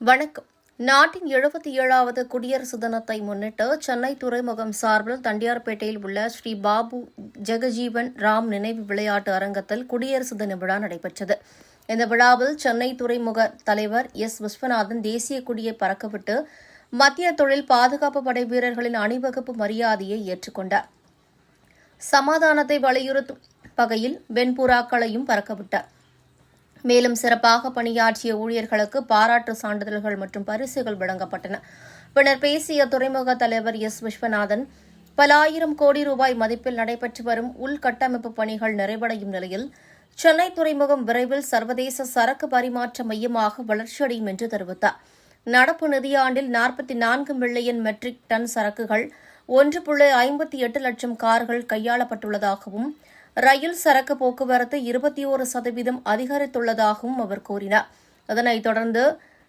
வணக்கம். நாட்டின் எழுபத்தி ஏழாவது குடியரசு தினத்தை முன்னிட்டு சென்னை துறைமுகம் சார்பில் தண்டியார்பேட்டையில் உள்ள ஸ்ரீ பாபு ஜெகஜீவன் ராம் நினைவு விளையாட்டு அரங்கத்தில் குடியரசு தின விழா நடைபெற்றது. இந்த விழாவில் சென்னை துறைமுக தலைவர் எஸ். விஸ்வநாதன் தேசிய கொடியை பறக்கவிட்டு மத்திய தொழில் பாதுகாப்பு படை வீரர்களின் அணிவகுப்பு மரியாதையை ஏற்றுக்கொண்டார் சமாதானத்தை வலியுறுத்தும் வகையில் வெண்புறாக்களையும் பறக்கவிட்டார். மேலும் சிறப்பாக பணியாற்றிய ஊழியர்களுக்கு பாராட்டு சான்றிதழ்கள் மற்றும் பரிசுகள் வழங்கப்பட்டன. பின்னர் பேசிய துறைமுக தலைவர் எஸ். விஸ்வநாதன் பல ஆயிரம் கோடி ரூபாய் மதிப்பில் நடைபெற்று வரும் உள்கட்டமைப்பு பணிகள் நிறைவடையும் நிலையில் சென்னை துறைமுகம் விரைவில் சர்வதேச சரக்கு பரிமாற்ற மையமாக வளர்ச்சியடையும் என்று தெரிவித்தார். நடப்பு நிதியாண்டில் நாற்பத்தி நான்கு மில்லியன் மெட்ரிக் டன் சரக்குகள் ஒன்று புள்ளி ஐம்பத்தி எட்டு லட்சம் கார்கள் கையாளப்பட்டுள்ளதாகவும் ரயில் சரக்கு போக்குவரத்து இருபத்தி ஒரு சதவீதம் அதிகரித்துள்ளதாகவும் அவர் கூறினார். அதனைத் தொடர்ந்து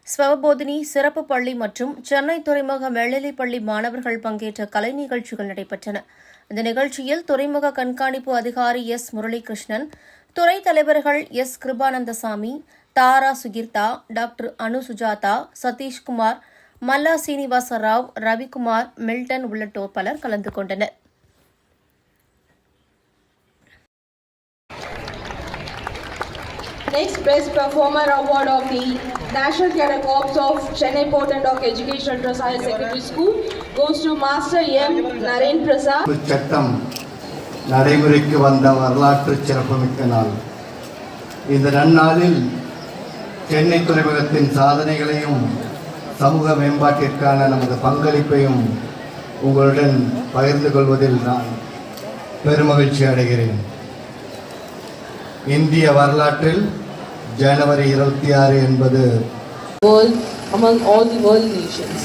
ஸ்வபோதினி சிறப்பு பள்ளி மற்றும் சென்னை துறைமுக மேல்நிலைப் பள்ளி மாணவர்கள் பங்கேற்ற கலை நிகழ்ச்சிகள் நடைபெற்றன. இந்த நிகழ்ச்சியில் துறைமுக கண்காணிப்பு அதிகாரி எஸ். முரளிகிருஷ்ணன் துறை தலைவர்கள் S. Kirubanandasamy Thara Sugeertha doctor Anu Sujatha Satheeshkumar Malla Srinivasa Rao Ravikumar Milton உள்ளிட்டோர் பலர் கலந்து கொண்டனர். Next Best Performer Award of the National Cadet Corps of Chennai Port and Dock Education Trust Higher Secondary School goes to Master M. Naren Prasad. சட்டம் நடைமுறைக்கு வந்த வரலாற்று சிறப்புமிக்க நாள் இந்த நன்னாளில் சென்னை துறைமுகத்தின் சாதனைகளையும் சமூக மேம்பாட்டிற்கான நமது பங்களிப்பையும் உங்களுடன் பகிர்ந்து கொள்வதில் நான் பெருமகிழ்ச்சி அடைகிறேன் இந்திய வரலாற்றில் ஜனவரி இருபத்தி ஆறு என்பது World among all the world nations.